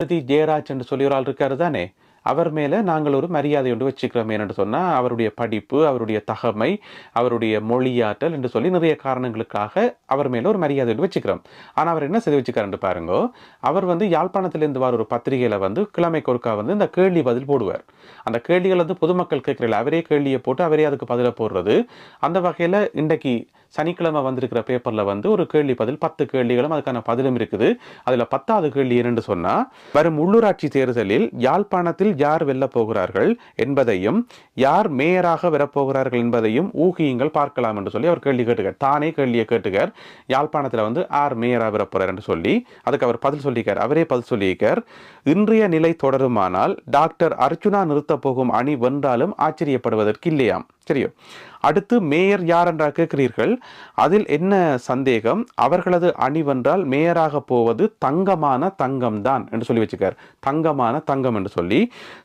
பாரதி ஜெயராஜ் என்று சொல்லி ஒரு ஆள் இருக்காரு தானே? அவர் மேலே நாங்கள் ஒரு மரியாதை ஒன்று வச்சுக்கிறோம் ஏன்னு சொன்னால் அவருடைய படிப்பு அவருடைய தகமை அவருடைய மொழியாற்றல் என்று சொல்லி நிறைய காரணங்களுக்காக அவர் மேலே ஒரு மரியாதை ஒன்று வச்சுக்கிறோம். ஆனால் அவர் என்ன செய்து வச்சுக்கிறாருன்னு பாருங்கோ அவர் வந்து யாழ்ப்பாணத்திலேருந்து வர ஒரு பத்திரிகையில் வந்து கிழமை கொருக்கா வந்து இந்த கேள்வி பதில் போடுவார். அந்த கேள்விகள் வந்து பொதுமக்கள் கேட்கறதில்ல அவரே கேள்வியை போட்டு அவரே அதுக்கு பதிலை போடுறது. அந்த வகையில் இன்றைக்கு சனிக்கிழமை வந்திருக்கிற பேப்பரில் வந்து ஒரு கேள்வி பதில் பத்து கேள்விகளும் அதுக்கான பதிலும் இருக்குது. அதில் பத்தாவது கேள்வி என்னன்னு சொன்னால் வரும் உள்ளூராட்சி தேர்தலில் யாழ்ப்பாணத்தில் யார் வெல்லப் போகிறார்கள் என்பதையும் யார் மேயராக வரப்போகிறார்கள் என்பதையும் ஊகியுங்கள் பார்க்கலாம் என்று சொல்லி அவர் கேள்வி கேட்டுக்கார். தானே கேள்வியை கேட்டுக்கார். யாழ்ப்பாணத்தில் வந்து ஆர் மேயராக வரப்போகிறார் என்று சொல்லி அதுக்கு அவர் பதில் சொல்லிக்கார் அவரே பதில் சொல்லியிருக்கார். இன்றைய நிலை தொடருமானால் டாக்டர் அர்ச்சுனா நிறுத்தப் போகும் அணி வென்றாலும் ஆச்சரியப்படுவதற்கு இல்லையாம். சரியோ அடுத்து மேயர் யார் என்றால் கேட்கிறீர்கள். அதில் என்ன சந்தேகம்? அவர்களது அணிவென்றால் மேயராக போவது தங்கமான தங்கம்தான் என்று சொல்லி வச்சுக்கார் தங்கமான தங்கம் என்று சொல்லி.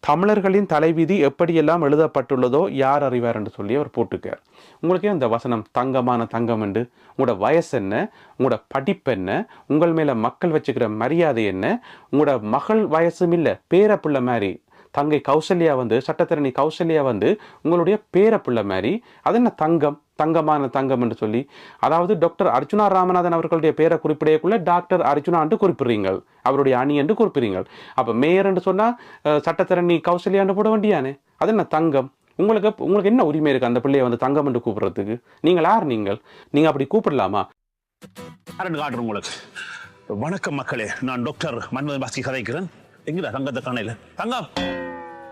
தமிழர்களின் தலைவிதி எப்படியெல்லாம் எழுதப்பட்டுள்ளதோ யார் அறிவார் என்று சொல்லி அவர் போட்டுக்கார் உங்களுக்கே இந்த வசனம் தங்கமான தங்கம் என்று? உங்களோட வயசு என்ன? உங்களோட படிப்பு என்ன? உங்கள் மேலே மக்கள் வச்சுக்கிற மரியாதை என்ன? உங்களோட மகள் வயசும் இல்லை பேரப்பிள்ளை மாதிரி. தங்கை கௌசல்யா வந்து சட்டத்திரணி கௌசல்யா வந்து உங்களுடைய பேரப்பிள்ளை மாதிரி. அது என்ன தங்கம்? தங்கமான தங்கம் என்று சொல்லி. அதாவது டாக்டர் அர்ஜுனா ராமநாதன் அவர்களுடைய பேரை குறிப்பிடையக்குள்ள டாக்டர் அர்ஜுனா என்று குறிப்பிடுறீங்கள். அவருடைய அணி என்று குறிப்பிடுறீங்கள். அப்போ மேயர் என்று சொன்னால் சட்டத்திரணி கௌசல்யான்னு போட வேண்டியானே? அது என்ன தங்கம்? உங்களுக்கு உங்களுக்கு என்ன உரிமை இருக்குது அந்த பிள்ளையை வந்து தங்கம் என்று கூப்பிடுறதுக்கு? நீங்கள் யார் நீங்கள்? நீங்கள் அப்படி கூப்பிடலாமா? காட்டுறேன் உங்களுக்கு. வணக்கம் மக்களே. நான் டாக்டர் மன்மதன் பாஸ்கி கதைக்கிறேன். எங்கடா தங்கத்தை காணையில தங்கம்!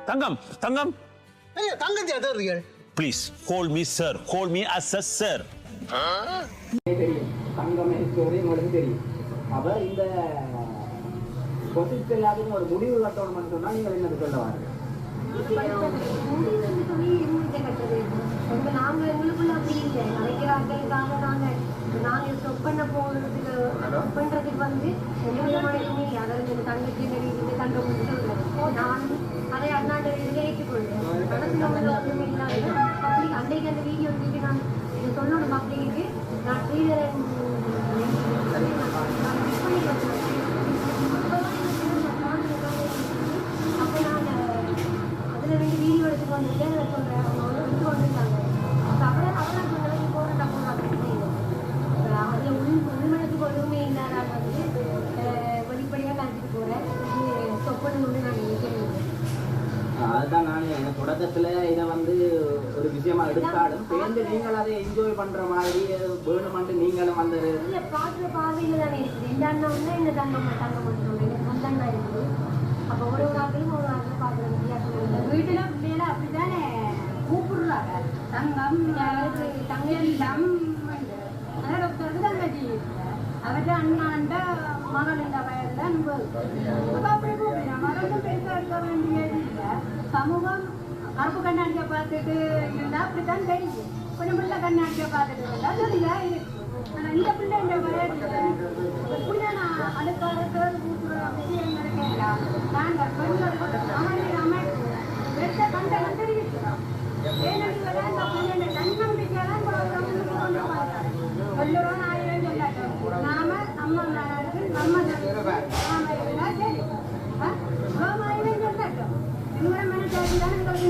தங்கம் தங்கம். ஐயா தங்கச்சி அதறீர்கள் please call me sir call me as a sir தெரியும் தங்கம் ஸ்டோரி உங்களுக்கு தெரியும். அப்ப இந்த பொசிஷன் எல்லாத்துக்கும் ஒரு முடிவு கட்டணும்னு சொன்னா நீங்கள் என்ன சொல்ல வாங்க நாங்க எங்களுக்குள்ள அப்படி இல்லை. நினைக்கிறார்களுக்காக நாங்க நாங்க stop பண்ண போறதுக்கு stop பண்றதுக்கு வந்து இல்லை. அதாவது இந்த தங்கச்சி இந்த வீட்டுக்கு தங்கம் வந்து சொல்றேன். நான் அதை அண்ணாண்ட இதுல ஏற்றுக்கொள்றேன். மனசுல உள்ள ஒண்ணுமே இல்லாத அந்த வீடியோ தூக்கி நான் இதை சொல்லணும் அப்படின்ட்டு நான் ஸ்ரீதரன் அப்போ நான் அதில் ரெண்டு வீடியோ எடுத்துட்டு சொல்கிறேன் அவங்க வந்து எடுத்து வந்துட்டாங்க அப்போ அவரை அவரை அதுதான் நான் இந்த தொடக்கத்துல இதை வந்து ஒரு விஷயமா எடுத்தாலும் சேர்ந்து நீங்கள் அதை என்ஜாய் பண்ற மாதிரி வேணுமென்று நீங்களும் அந்த பாக்குற பார்க்குற தானே இருக்குது. இந்த அண்ணா வந்து இந்த தங்கம் தங்கம் மட்டும் சொல்கிறேன் அண்ணா இருக்குது. அப்போ ஒரு ஒரு ஒரு ஆட்கள் பார்க்குற வித்தியாசம் வீட்டுல பிள்ளைகள அப்படித்தானே கூப்பிடுறாங்க. தங்கம் தங்கம் தங்கச்சி தம் டாக்டருக்கு தங்கச்சி அவர்கிட்ட அண்ணாண்ட மகள் இந்த வயதுல அனுபவம் அப்ப அப்படி கூப்பிடுறாங்க. மகளும் பெருசா இருக்க வேண்டியது சமூகம் கருப்பு கண்ணாடியை பார்த்துட்டு இருந்தா அப்படித்தான் தெரியுது கொஞ்சம் பிள்ளை கண்ணாடியை பார்த்துட்டு இருந்தா சரியா இருக்கு ஆனா இந்த பிள்ளை இந்த வயதுல இப்படியா நான் அடுத்த தேர்வு கூப்பிடுற விஷயங்களுக்கு எல்லாம் நாங்கள் பெண்கள் அமைதி அமைப்பு பெற்ற கண்டனம் தெரிவிக்கிறோம். ஏனென்றால் இந்த பிள்ளைங்க தன்னம்பிக்கைதான் எல்லோரும் ஆயிரம் சொல்லாட்டோம் நாம அம்மா நாடு நம்ம நாம இருந்தா சரி நாம ஆயிரம் சொல்லாட்டோம் எங்களோட மனசாட்சி தான் எங்களுக்கு நீதி வரும் சரியா நான் மகளிர் மன்ற உறுப்பினராக இருக்கிறேன் அந்த மகளிர் மன்ற சார்பில் நான் அந்த பிள்ளைக்கு பகல் இன்றைக்கு இருப்பேன்